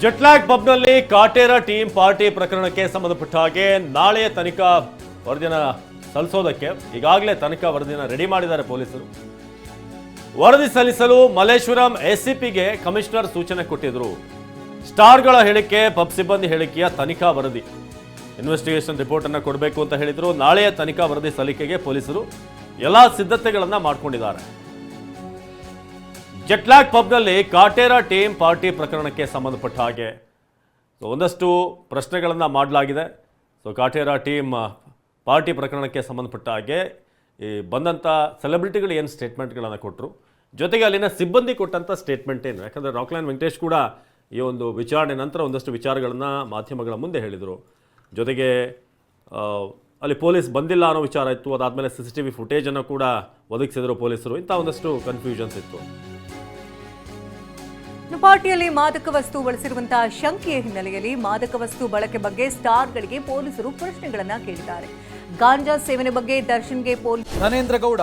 ಜಟ್ಲಾಗ್ ಪಬ್ನಲ್ಲಿ Kaatera team party ಪ್ರಕರಣಕ್ಕೆ ಸಂಬಂಧಪಟ್ಟ ಹಾಗೆ ನಾಳೆ ತನಿಖಾ ವರದಿನ ಸಲ್ಲಿಸೋದಕ್ಕೆ ಈಗಾಗಲೇ ತನಿಖಾ ವರದಿನ ರೆಡಿ ಮಾಡಿದ್ದಾರೆ ಪೊಲೀಸರು. ವರದಿ ಸಲ್ಲಿಸಲು ಮಲ್ಲೇಶ್ವರಂ ಎಸ್ಸಿಪಿಗೆ ಕಮಿಷನರ್ ಸೂಚನೆ ಕೊಟ್ಟಿದ್ರು. ಸ್ಟಾರ್ಗಳ ಹೇಳಿಕೆ, ಪಬ್ ಸಿಬ್ಬಂದಿ ಹೇಳಿಕೆಯ ತನಿಖಾ ವರದಿ. ಇನ್ವೆಸ್ಟಿಗೇಷನ್ ರಿಪೋರ್ಟ್ ಅನ್ನು ಕೊಡಬೇಕು ಅಂತ ಹೇಳಿದ್ರು. ನಾಳೆಯ ತನಿಖಾ ವರದಿ ಸಲ್ಲಿಕೆಗೆ ಪೊಲೀಸರು ಎಲ್ಲಾ ಸಿದ್ಧತೆಗಳನ್ನ ಮಾಡ್ಕೊಂಡಿದ್ದಾರೆ. ಜಟ್ಲಾಗ್ ಪಬ್ನಲ್ಲಿ ಕಾಟೇರ ಟೀಮ್ ಪಾರ್ಟಿ ಪ್ರಕರಣಕ್ಕೆ ಸಂಬಂಧಪಟ್ಟ ಹಾಗೆ. ಸೊ ಒಂದಷ್ಟು ಪ್ರಶ್ನೆಗಳನ್ನು ಮಾಡಲಾಗಿದೆ. ಸೊ ಕಾಟೇರ ಟೀಮ್ ಪಾರ್ಟಿ ಪ್ರಕರಣಕ್ಕೆ ಸಂಬಂಧಪಟ್ಟ ಹಾಗೆ ಈ ಬಂದಂಥ ಸೆಲೆಬ್ರಿಟಿಗಳು ಏನು ಸ್ಟೇಟ್ಮೆಂಟ್ಗಳನ್ನು ಕೊಟ್ಟರು ಜೊತೆಗೆ ಅಲ್ಲಿನ ಸಿಬ್ಬಂದಿ ಕೊಟ್ಟಂಥ ಸ್ಟೇಟ್ಮೆಂಟ್ ಏನು? ಯಾಕಂದರೆ ರಾಕ್ಲೈನ್ ವೆಂಕಟೇಶ್ ಕೂಡ ಈ ಒಂದು ವಿಚಾರಣೆ ನಂತರ ಒಂದಷ್ಟು ವಿಚಾರಗಳನ್ನು ಮಾಧ್ಯಮಗಳ ಮುಂದೆ ಹೇಳಿದರು. ಜೊತೆಗೆ ಅಲ್ಲಿ ಪೊಲೀಸ್ ಬಂದಿಲ್ಲ ಅನ್ನೋ ವಿಚಾರ ಇತ್ತು. ಅದಾದಮೇಲೆ ಸಿ ಸಿ ಟಿ ವಿ ಫುಟೇಜನ್ನು ಕೂಡ ಒದಗಿಸಿದರು ಪೊಲೀಸರು. ಇಂಥ ಒಂದಷ್ಟು ಕನ್ಫ್ಯೂಷನ್ಸ್ ಇತ್ತು. ಪಾರ್ಟಿಯಲ್ಲಿ ಮಾದಕ ವಸ್ತು ಬಳಸಿರುವಂತಹ ಶಂಕೆಯ ಹಿನ್ನೆಲೆಯಲ್ಲಿ ಮಾದಕ ವಸ್ತು ಬಳಕೆ ಬಗ್ಗೆ ಸ್ಟಾರ್ಗಳಿಗೆ ಪೊಲೀಸರು ಪ್ರಶ್ನೆಗಳನ್ನ ಕೇಳಿದ್ದಾರೆ. ಗಾಂಜಾ ಸೇವನೆ ಬಗ್ಗೆ ದರ್ಶನ್ಗೆ ಪೊಲೀಸ್ ನರೇಂದ್ರ ಗೌಡ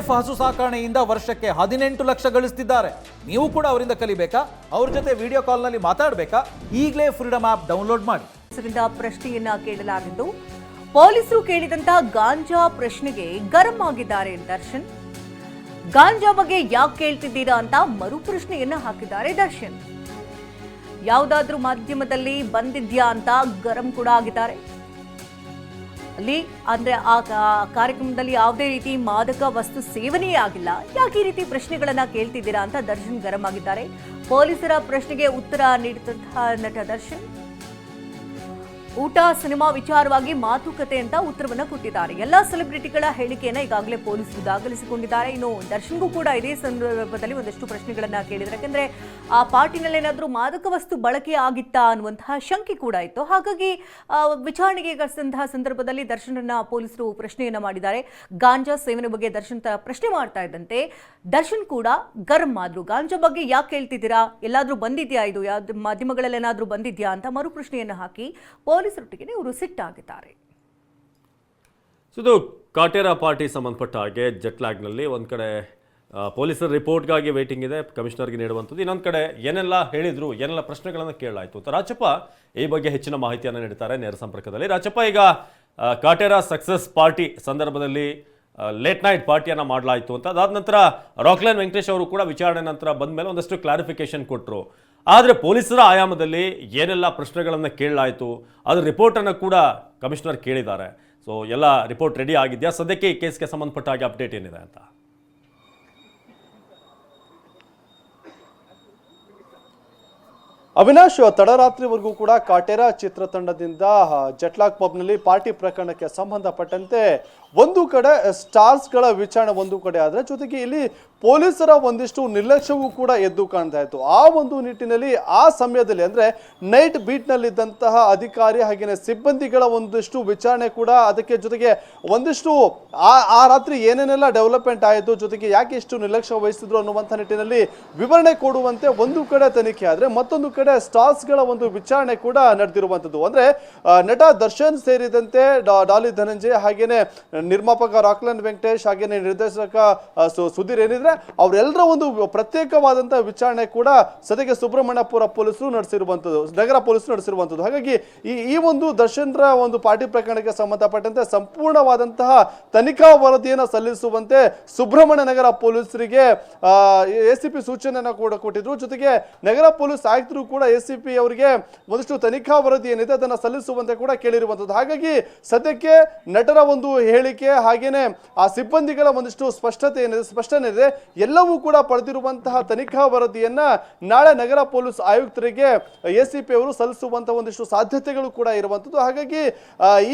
ಎಫ್ ಹಸು ಸಾಕಾಣೆಯಿಂದ ವರ್ಷಕ್ಕೆ ಹದಿನೆಂಟು ಲಕ್ಷ ಗಳಿಸ್ತಿದ್ದಾರೆ. ನೀವು ಕೂಡ ಅವರಿಂದ ಕಲಿಬೇಕಾ? ಅವ್ರ ಜೊತೆ ವಿಡಿಯೋ ಕಾಲ್ನಲ್ಲಿ ಮಾತಾಡಬೇಕಾ? ಈಗಲೇ ಫ್ರೀಡಮ್ ಆಪ್ ಡೌನ್ಲೋಡ್ ಮಾಡಿ. ಪ್ರಶ್ನೆಯನ್ನ ಕೇಳಲಾಗಿದ್ದು ಪೊಲೀಸರು ಕೇಳಿದಂತ ಗಾಂಜಾ ಪ್ರಶ್ನೆಗೆ ಗರಂ ಆಗಿದ್ದಾರೆ ದರ್ಶನ್. ಗಾಂಜಾ ಬಗ್ಗೆ ಯಾಕೆ ಕೇಳ್ತಿದ್ದೀರಾ ಅಂತ ಮರು ಪ್ರಶ್ನೆಯನ್ನ ಹಾಕಿದ್ದಾರೆ ದರ್ಶನ್. ಯಾವುದಾದ್ರೂ ಮಾಧ್ಯಮದಲ್ಲಿ ಬಂದಿದ್ಯಾ ಅಂತ ಗರಂ ಕೂಡ ಆಗಿದ್ದಾರೆ. ಅಲ್ಲಿ ಅಂದ್ರೆ ಆ ಕಾರ್ಯಕ್ರಮದಲ್ಲಿ ಯಾವುದೇ ರೀತಿ ಮಾದಕ ವಸ್ತು ಸೇವನೆಯೇ ಆಗಿಲ್ಲ. ಯಾಕೆ ಈ ರೀತಿ ಪ್ರಶ್ನೆಗಳನ್ನ ಕೇಳ್ತಿದ್ದೀರಾ ಅಂತ ದರ್ಶನ್ ಗರಂ ಆಗಿದ್ದಾರೆ. ಪೊಲೀಸರ ಪ್ರಶ್ನೆಗೆ ಉತ್ತರ ನೀಡಿದಂತಹ ನಟ ದರ್ಶನ್. ಊಟ, ಸಿನಿಮಾ ವಿಚಾರವಾಗಿ ಮಾತುಕತೆ ಅಂತ ಉತ್ತರವನ್ನ ಕೊಟ್ಟಿದ್ದಾರೆ. ಎಲ್ಲಾ ಸೆಲೆಬ್ರಿಟಿಗಳ ಹೇಳಿಕೆಯನ್ನ ಈಗಾಗಲೇ ಪೊಲೀಸರು ದಾಖಲಿಸಿಕೊಂಡಿದ್ದಾರೆ. ಇನ್ನು ದರ್ಶನ್ಗೂ ಕೂಡ ಇದೇ ಸಂದರ್ಭದಲ್ಲಿ ಒಂದಷ್ಟು ಪ್ರಶ್ನೆಗಳನ್ನ ಕೇಳಿದ್ರು ಯಾಕಂದ್ರೆ ಆ ಪಾರ್ಟಿನಲ್ಲಿ ಏನಾದರೂ ಮಾದಕ ವಸ್ತು ಬಳಕೆ ಆಗಿತ್ತಾ ಅನ್ನುವಂತಹ ಶಂಕೆ ಕೂಡ ಇತ್ತು. ಹಾಗಾಗಿ ವಿಚಾರಣೆಗೆ ಕರೆಸಿದಂತಹ ಸಂದರ್ಭದಲ್ಲಿ ದರ್ಶನನ್ನ ಪೊಲೀಸರು ಪ್ರಶ್ನೆಯನ್ನ ಮಾಡಿದ್ದಾರೆ. ಗಾಂಜಾ ಸೇವನೆ ಬಗ್ಗೆ ದರ್ಶನ್ ಪ್ರಶ್ನೆ ಮಾಡ್ತಾ ಇದ್ದಂತೆ, ದರ್ಶನ್ ಕೂಡ ಗರ್ಮ್ ಆದ್ರು. ಗಾಂಜಾ ಬಗ್ಗೆ ಯಾಕೆ ಹೇಳ್ತಿದ್ದೀರಾ? ಎಲ್ಲಾದ್ರೂ ಬಂದಿದ್ಯಾ ಇದು? ಯಾವ್ದು ಮಾಧ್ಯಮಗಳಲ್ಲಿ ಏನಾದ್ರೂ ಬಂದಿದ್ಯಾ ಅಂತ ಮರು ಪ್ರಶ್ನೆಯನ್ನು ಹಾಕಿ ಪೊಲೀಸರೊಟ್ಟಿಗೆ ಇವರು ಸಿಟ್ಟಾಗಿದ್ದಾರೆ. ಸೊ ಇದು ಕಾಟೇರ ಪಾರ್ಟಿ ಸಂಬಂಧಪಟ್ಟ ಹಾಗೆ ಜಟ್ಲಾಗ್ನಲ್ಲಿ ಒಂದು ಕಡೆ ಪೊಲೀಸರ ರಿಪೋರ್ಟ್ಗಾಗಿ ವೇಟಿಂಗ್ ಇದೆ, ಕಮಿಷನರ್ಗೆ ನೀಡುವಂಥದ್ದು. ಇನ್ನೊಂದು ಕಡೆ ಏನೆಲ್ಲ ಹೇಳಿದರು, ಏನೆಲ್ಲ ಪ್ರಶ್ನೆಗಳನ್ನು ಕೇಳಲಾಯಿತು ಅಂತ ರಾಜಪ್ಪ ಈ ಬಗ್ಗೆ ಹೆಚ್ಚಿನ ಮಾಹಿತಿಯನ್ನು ನೀಡುತ್ತಾರೆ ನೇರ ಸಂಪರ್ಕದಲ್ಲಿ. ರಾಜಪ್ಪ, ಈಗ ಕಾಟೇರ ಸಕ್ಸಸ್ ಪಾರ್ಟಿ ಸಂದರ್ಭದಲ್ಲಿ ಲೇಟ್ ನೈಟ್ ಪಾರ್ಟಿಯನ್ನು ಮಾಡಲಾಯಿತು ಅಂತ ಅದಾದ ನಂತರ ರಾಕ್ಲೈನ್ ವೆಂಕಟೇಶ್ ಅವರು ಕೂಡ ವಿಚಾರಣೆ ನಂತರ ಬಂದ ಮೇಲೆ ಒಂದಷ್ಟು ಕ್ಲಾರಿಫಿಕೇಶನ್ ಕೊಟ್ಟರು ಆದರೆ ಪೊಲೀಸರ ಆಯಾಮದಲ್ಲಿ ಏನೆಲ್ಲ ಪ್ರಶ್ನೆಗಳನ್ನು ಕೇಳಲಾಯಿತು ಅದರ ರಿಪೋರ್ಟನ್ನು ಕೂಡ ಕಮಿಷನರ್ ಕೇಳಿದ್ದಾರೆ. ಸೊ ಎಲ್ಲ ರಿಪೋರ್ಟ್ ರೆಡಿ ಆಗಿದೆಯಾ? ಸದ್ಯಕ್ಕೆ ಈ ಕೇಸ್ಗೆ ಸಂಬಂಧಪಟ್ಟ ಹಾಗೆ ಅಪ್ಡೇಟ್ ಏನಿದೆ ಅಂತ? ಅವಿನಾಶ್ ತಡರಾತ್ರಿವರೆಗೂ ಕೂಡ ಕಾಟೇರ ಚಿತ್ರತಂಡದಿಂದ ಜಟ್ಲಾಕ್ ಪಬ್ನಲ್ಲಿ ಪಾರ್ಟಿ ಪ್ರಕರಣಕ್ಕೆ ಸಂಬಂಧಪಟ್ಟಂತೆ ಒಂದು ಕಡೆ ಸ್ಟಾರ್ಸ್ಗಳ ವಿಚಾರಣೆ ಒಂದು ಕಡೆ ಆದರೆ, ಜೊತೆಗೆ ಇಲ್ಲಿ ಪೊಲೀಸರ ಒಂದಿಷ್ಟು ನಿರ್ಲಕ್ಷ್ಯವೂ ಕೂಡ ಎದ್ದು ಕಾಣ್ತಾ ಇತ್ತು. ಆ ಒಂದು ನಿಟ್ಟಿನಲ್ಲಿ, ಆ ಸಮಯದಲ್ಲಿ ಅಂದರೆ ನೈಟ್ ಬೀಟ್ನಲ್ಲಿದ್ದಂತಹ ಅಧಿಕಾರಿ ಹಾಗೆಯೇ ಸಿಬ್ಬಂದಿಗಳ ಒಂದಿಷ್ಟು ವಿಚಾರಣೆ ಕೂಡ ಅದಕ್ಕೆ ಜೊತೆಗೆ ಒಂದಿಷ್ಟು, ಆ ಆ ರಾತ್ರಿ ಏನೇನೆಲ್ಲ ಡೆವಲಪ್ಮೆಂಟ್ ಆಯಿತು, ಜೊತೆಗೆ ಯಾಕೆ ಇಷ್ಟು ನಿರ್ಲಕ್ಷ್ಯ ವಹಿಸಿದ್ರು ಅನ್ನುವಂಥ ನಿಟ್ಟಿನಲ್ಲಿ ವಿವರಣೆ ಕೊಡುವಂತೆ ಒಂದು ಕಡೆ ತನಿಖೆ ಆದರೆ ಮತ್ತೊಂದು ಕಡೆ ಸ್ಟಾರ್ಸ್ಗಳ ಒಂದು ವಿಚಾರಣೆ ಕೂಡ ನಡೆದಿರುವಂಥದ್ದು. ಅಂದ್ರೆ ನಟ ದರ್ಶನ್ ಸೇರಿದಂತೆ ಡಾಲಿ ಧನಂಜಯ ಹಾಗೇನೆ ನಿರ್ಮಾಪಕ ರಾಕ್ಲನ್ ವೆಂಕಟೇಶ್ ಹಾಗೇನೆ ನಿರ್ದೇಶಕ ಸುಧೀರ್ ಏನಿದ್ರೆ ಅವರೆಲ್ಲರ ಒಂದು ಪ್ರತ್ಯೇಕವಾದಂತಹ ವಿಚಾರಣೆ ಕೂಡ ಸದ್ಯಕ್ಕೆ ಸುಬ್ರಹ್ಮಣ್ಯಪುರ ಪೊಲೀಸರು ನಡೆಸಿರುವಂಥದ್ದು, ನಗರ ಪೊಲೀಸರು ನಡೆಸಿರುವಂಥದ್ದು. ಹಾಗಾಗಿ ಈ ಈ ಒಂದು ದರ್ಶನ್ರ ಒಂದು ಪಾರ್ಟಿ ಪ್ರಕರಣಕ್ಕೆ ಸಂಬಂಧಪಟ್ಟಂತೆ ಸಂಪೂರ್ಣವಾದಂತಹ ತನಿಖಾ ವರದಿಯನ್ನು ಸಲ್ಲಿಸುವಂತೆ ಸುಬ್ರಹ್ಮಣ್ಯ ನಗರ ಪೊಲೀಸರಿಗೆ ಎಸಿಪಿ ಸೂಚನೆಯನ್ನು ಕೂಡ ಕೊಟ್ಟಿದ್ರು. ಜೊತೆಗೆ ನಗರ ಪೊಲೀಸ್ ಆಯುಕ್ತರು ಕೂಡ ಎಸ್ ಸಿ ಪಿ ಅವರಿಗೆ ಒಂದಿಷ್ಟು ತನಿಖಾ ವರದಿ ಏನಿದೆ ಅದನ್ನು ಸಲ್ಲಿಸುವಂತೆ ಕೂಡ ಕೇಳಿರುವಂಥದ್ದು ಹಾಗಾಗಿ ಸದ್ಯಕ್ಕೆ ನಟರ ಒಂದು ಹೇಳಿಕೆ ಹಾಗೇನೆ ಆ ಸಿಬ್ಬಂದಿಗಳ ಒಂದಿಷ್ಟು ಸ್ಪಷ್ಟತೆ ಏನಿದೆ, ಸ್ಪಷ್ಟನೆ ಇದೆ. ಎಲ್ಲವೂ ಕೂಡ ಪಡೆದಿರುವಂತಹ ತನಿಖಾ ವರದಿಯನ್ನ ನಾಳೆ ನಗರ ಪೊಲೀಸ್ ಆಯುಕ್ತರಿಗೆ ಎಸ್ ಸಿ ಪಿ ಅವರು ಸಲ್ಲಿಸುವಂತಹ ಒಂದಿಷ್ಟು ಸಾಧ್ಯತೆಗಳು ಕೂಡ ಇರುವಂಥದ್ದು ಹಾಗಾಗಿ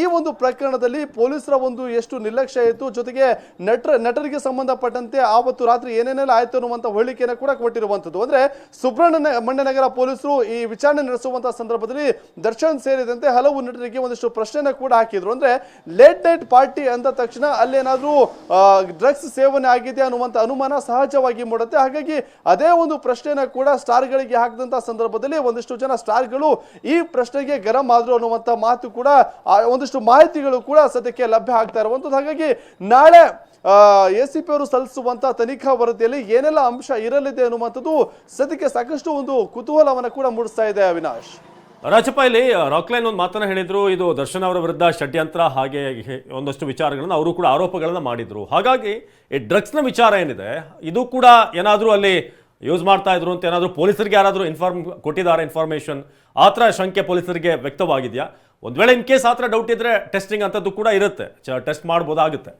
ಈ ಒಂದು ಪ್ರಕರಣದಲ್ಲಿ ಪೊಲೀಸರ ಒಂದು ಎಷ್ಟು ನಿರ್ಲಕ್ಷ್ಯ ಇತ್ತು, ಜೊತೆಗೆ ನಟರ ನಟರಿಗೆ ಸಂಬಂಧಪಟ್ಟಂತೆ ಆವತ್ತು ರಾತ್ರಿ ಏನೇನೆಲ್ಲ ಆಯಿತು ಅನ್ನುವಂಥ ಹೇಳಿಕೆಯನ್ನು ಕೂಡ ಕೊಟ್ಟಿರುವಂಥದ್ದು ಅಂದ್ರೆ ಸುಬ್ರಹ್ಮಣ್ಯ ನಗರ ಪೊಲೀಸರು ಈ ವಿಚಾರಣೆ ನಡೆಸುವಂತಹ ಸಂದರ್ಭದಲ್ಲಿ ದರ್ಶನ್ ಸೇರಿದಂತೆ ಹಲವು ನಟರಿಗೆ ಒಂದಿಷ್ಟು ಪ್ರಶ್ನೆನ ಕೂಡ ಹಾಕಿದ್ರು. ಅಂದ್ರೆ ಲೇಟ್ ನೈಟ್ ಪಾರ್ಟಿ ಅಂದ ತಕ್ಷಣ ಅಲ್ಲೇನಾದ್ರೂ ಡ್ರಗ್ಸ್ ಸೇವನೆ ಆಗಿದೆ ಅನ್ನುವಂಥ ಅನುಮಾನ ಸಹಜವಾಗಿ ಮೂಡುತ್ತೆ. ಹಾಗಾಗಿ ಅದೇ ಒಂದು ಪ್ರಶ್ನೆನ ಕೂಡ ಸ್ಟಾರ್ಗಳಿಗೆ ಹಾಕಿದಂತ ಸಂದರ್ಭದಲ್ಲಿ ಒಂದಿಷ್ಟು ಜನ ಸ್ಟಾರ್ಗಳು ಈ ಪ್ರಶ್ನೆಗೆ ಗರಂ ಆದ್ರು ಅನ್ನುವಂಥ ಮಾತು ಕೂಡ ಒಂದಿಷ್ಟು ಮಾಹಿತಿಗಳು ಕೂಡ ಸದ್ಯಕ್ಕೆ ಲಭ್ಯ ಆಗ್ತಾ ಇರುವಂಥದ್ದು ಹಾಗಾಗಿ ನಾಳೆ ಎ ಸಿ ಪಿ ಅವರು ಸಲ್ಲಿಸುವಂತಹ ತನಿಖಾ ವರದಿಯಲ್ಲಿ ಏನೆಲ್ಲ ಅಂಶ ಇರಲಿದೆ ಅನ್ನುವಂಥದ್ದು ಸದ್ಯಕ್ಕೆ ಸಾಕಷ್ಟು ಒಂದು ಕುತೂಹಲವನ್ನು ಕೂಡ ಮೂಡಿಸ್ತಾ ಇದೆ ಅವಿನಾಶ್. ರಾಜಪ್ಪ ಇಲ್ಲಿ ರಾಕ್ಲೈನ್ ಒಂದು ಮಾತನ್ನ ಹೇಳಿದ್ರು. ಇದು ದರ್ಶನ್ ಅವರ ವಿರುದ್ಧ ಷಡ್ಯಂತ್ರ ಹಾಗೆ ಒಂದಷ್ಟು ವಿಚಾರಗಳನ್ನು ಅವರು ಕೂಡ ಆರೋಪಗಳನ್ನು ಮಾಡಿದ್ರು. ಹಾಗಾಗಿ ಈ ಡ್ರಗ್ಸ್ನ ವಿಚಾರ ಏನಿದೆ, ಇದು ಕೂಡ ಏನಾದರೂ ಅಲ್ಲಿ ಯೂಸ್ ಮಾಡ್ತಾ ಇದ್ರು ಅಂತ ಏನಾದರೂ ಪೊಲೀಸರಿಗೆ ಯಾರಾದರೂ ಇನ್ಫಾರ್ಮ್, ಕೊಟ್ಟಿದ್ದಾರೆ ಇನ್ಫಾರ್ಮೇಷನ್? ಆ ಥರ ಶಂಕೆ ಪೊಲೀಸರಿಗೆ ವ್ಯಕ್ತವಾಗಿದೆಯಾ? ಒಂದು ವೇಳೆ ಇನ್ ಕೇಸ್ ಆ ಥರ ಡೌಟ್ ಇದ್ದರೆ ಟೆಸ್ಟಿಂಗ್ ಅಂಥದ್ದು ಕೂಡ ಇರುತ್ತೆ. ಟೆಸ್ಟ್ ಮಾಡ್ಬೋದಾಗುತ್ತೆ.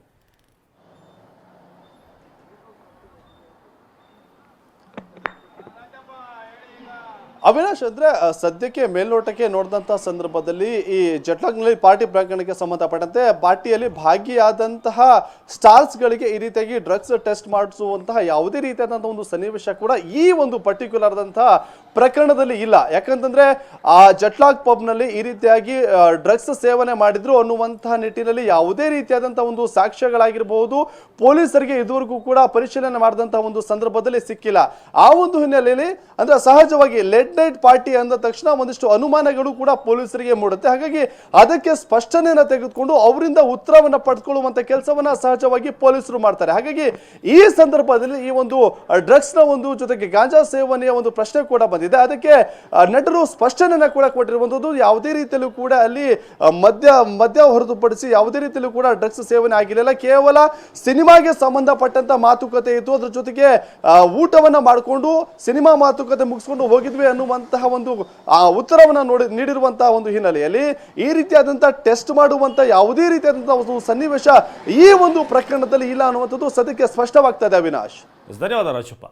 ಅವಿನಾಶ್ ಅಂದ್ರೆ ಸದ್ಯಕ್ಕೆ ಮೇಲ್ನೋಟಕ್ಕೆ ನೋಡಿದಂತಹ ಸಂದರ್ಭದಲ್ಲಿ ಈ ಜಟ್ಲಾಗ್ನಲ್ಲಿ ಪಾರ್ಟಿ ಪ್ರಕರಣಕ್ಕೆ ಸಂಬಂಧಪಟ್ಟಂತೆ ಪಾರ್ಟಿಯಲ್ಲಿ ಭಾಗಿಯಾದಂತಹ ಸ್ಟಾರ್ಸ್ ಗಳಿಗೆ ಈ ರೀತಿಯಾಗಿ ಡ್ರಗ್ಸ್ ಟೆಸ್ಟ್ ಮಾಡಿಸುವಂತಹ ಯಾವುದೇ ರೀತಿಯಾದಂತಹ ಒಂದು ಸನ್ನಿವೇಶ ಕೂಡ ಈ ಒಂದು ಪರ್ಟಿಕ್ಯುಲರ್ ಆದಂತಹ ಪ್ರಕರಣದಲ್ಲಿ ಇಲ್ಲ. ಯಾಕಂತಂದ್ರೆ, ಆ ಜಟ್ಲಾಗ್ ಪಬ್ನಲ್ಲಿ ಈ ರೀತಿಯಾಗಿ ಡ್ರಗ್ಸ್ ಸೇವನೆ ಮಾಡಿದ್ರು ಅನ್ನುವಂತಹ ನಿಟ್ಟಿನಲ್ಲಿ ಯಾವುದೇ ರೀತಿಯಾದಂತಹ ಒಂದು ಸಾಕ್ಷ್ಯಗಳಾಗಿರಬಹುದು, ಪೊಲೀಸರಿಗೆ ಇದುವರೆಗೂ ಕೂಡ ಪರಿಶೀಲನೆ ಮಾಡಿದಂತಹ ಒಂದು ಸಂದರ್ಭದಲ್ಲಿ ಸಿಕ್ಕಿಲ್ಲ. ಆ ಒಂದು ಹಿನ್ನೆಲೆಯಲ್ಲಿ, ಅಂದ್ರೆ ಸಹಜವಾಗಿ ಲೆಡ್ ನೈಟ್ ಪಾರ್ಟಿ ಅಂದ ತಕ್ಷಣ ಒಂದಿಷ್ಟು ಅನುಮಾನಗಳು ಕೂಡ ಪೊಲೀಸರಿಗೆ ಮೂಡುತ್ತೆ. ಹಾಗಾಗಿ ಅದಕ್ಕೆ ಸ್ಪಷ್ಟನೆಯನ್ನು ತೆಗೆದುಕೊಂಡು ಅವರಿಂದ ಉತ್ತರವನ್ನು ಪಡೆದುಕೊಳ್ಳುವಂತ ಕೆಲಸವನ್ನ ಸಹಜವಾಗಿ ಪೊಲೀಸರು ಮಾಡ್ತಾರೆ. ಹಾಗಾಗಿ ಈ ಸಂದರ್ಭದಲ್ಲಿ ಈ ಒಂದು ಡ್ರಗ್ಸ್ನ ಒಂದು ಜೊತೆಗೆ ಗಾಂಜಾ ಸೇವನೆಯ ಒಂದು ಪ್ರಶ್ನೆ ಕೂಡ ಬಂದಿದೆ. ಅದಕ್ಕೆ ನಟರು ಸ್ಪಷ್ಟನೆಯನ್ನ ಕೂಡ ಕೊಟ್ಟಿರುವಂತದ್ದು ಯಾವುದೇ ರೀತಿಯಲ್ಲೂ ಕೂಡ ಅಲ್ಲಿ ಮದ್ಯ ಮದ್ಯ ಹೊರತುಪಡಿಸಿ ಯಾವುದೇ ರೀತಿಯಲ್ಲೂ ಕೂಡ ಡ್ರಗ್ಸ್ ಸೇವನೆ ಆಗಿರಲಿಲ್ಲ. ಕೇವಲ ಸಿನಿಮಾಗೆ ಸಂಬಂಧಪಟ್ಟಂತ ಮಾತುಕತೆ ಇತ್ತು. ಅದ್ರ ಜೊತೆಗೆ ಊಟವನ್ನ ಮಾಡಿಕೊಂಡು, ಸಿನಿಮಾ ಮಾತುಕತೆ ಮುಗಿಸ್ಕೊಂಡು ಹೋಗಿದ್ವಿ ಅನ್ನುವಂತಹ ಒಂದು, ಆ ಉತ್ತರವನ್ನು ನೋಡಿ, ನೀಡಿರುವಂತಹ ಒಂದು ಹಿನ್ನೆಲೆಯಲ್ಲಿ ಈ ರೀತಿಯಾದಂತಹ ಟೆಸ್ಟ್ ಮಾಡುವಂತಹ ಯಾವುದೇ ರೀತಿಯಾದಂತಹ ಒಂದು ಸನ್ನಿವೇಶ ಈ ಒಂದು ಪ್ರಕರಣದಲ್ಲಿ ಇಲ್ಲ ಅನ್ನುವಂಥದ್ದು ಸದ್ಯಕ್ಕೆ ಸ್ಪಷ್ಟವಾಗ್ತಾ ಇದೆ ಅವಿನಾಶ್. ಧನ್ಯವಾದ ರಾಜಪ್ಪ.